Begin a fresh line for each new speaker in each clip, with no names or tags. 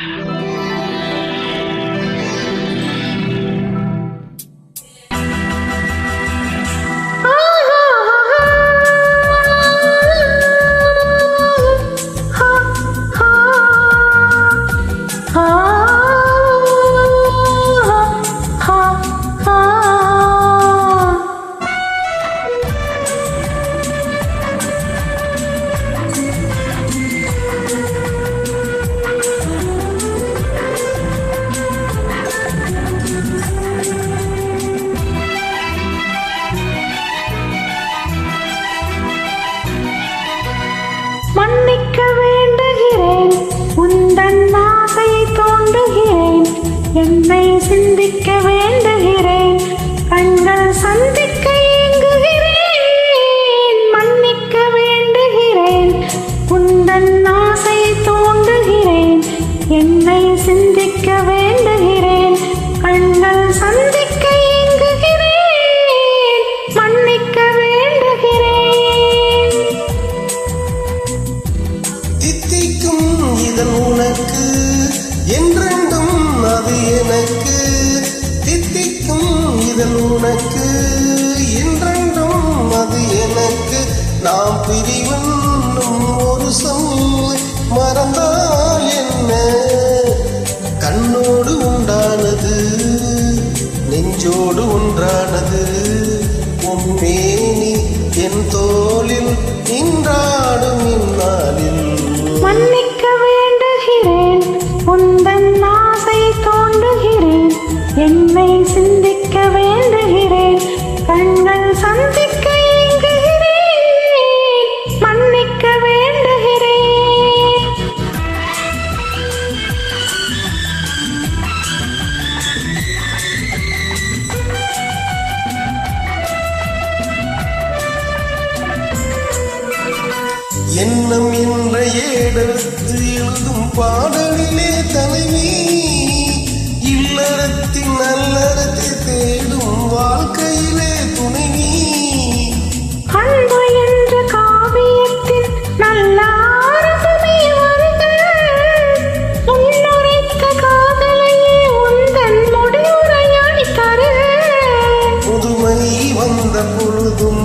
மன்னிக்க என்னை சிந்திக்க வேண்டுகிறேன். கண்கள் சந்திக்க ஏங்குகிறேன் மன்னிக்க வேண்டுகிறேன். குந்தன் ஆசை தோன்றுகிறேன். என்னை சிந்திக்க
உனக்கு இன்றென்றும் அது எனக்கு. நாம் பிரிவன்னும் ஒரு சொல் மறந்தால் என்ன? கண்ணோடு உண்டானது நெஞ்சோடு ஒன்றானது. உன் உம்மேனி என் தோளில் நின்றாடும் இந்நாளில். எண்ணம் என்ற ஏடெடுத்து எழுதும் பாடலிலே தலைவி இல்லறத்தின் நல்லறத்தை தேடும் வாழ்க்கையிலே துணைவி.
அன்பு என்ற காவியத்தின்
புதுமை வந்த பொழுதும்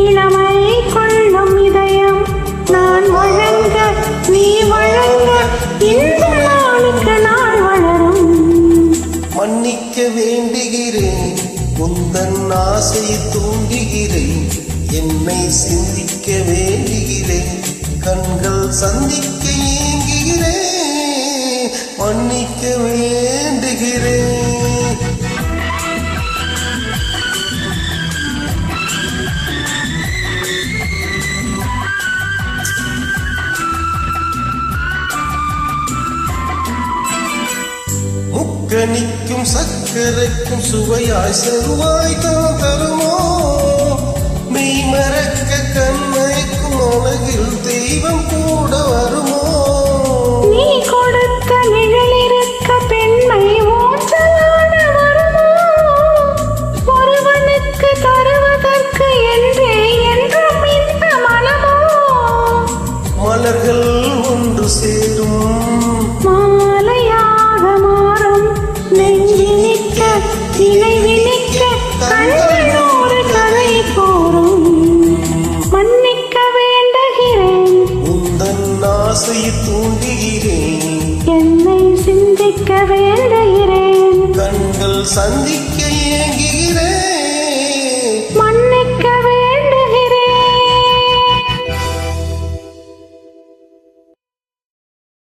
இளமை
உந்தன் ஆசையை தூண்டுகிறேன் என்னை சிந்திக்க வேண்டுகிறேன். கண்கள் சந்திக்க ஏங்குகிறேன். மன்னிக்க வேண்டுகிறேன். முக்கணிக்கும் சக்கரைக்கும் சுவையாய் செருவாய் தான் தருமோ? மெய் மறக்க கண்மைக்கும் அழகில் தெய்வம் கூட வருமோ?
நீ கொடுத்த நிழலிருக்க பெண்மை ஊஞ்சலாட வருமோ? ஒருவனுக்கு தருவதற்கு என்றே என்றும் இந்த மனமோ?
மலர்கள் ஒன்று சேரும் ஆசையை தூண்டுகிறேன்
என்னை சிந்திக்க வேண்டுகிறேன்.
கண்கள் சந்திக்க ஏங்கி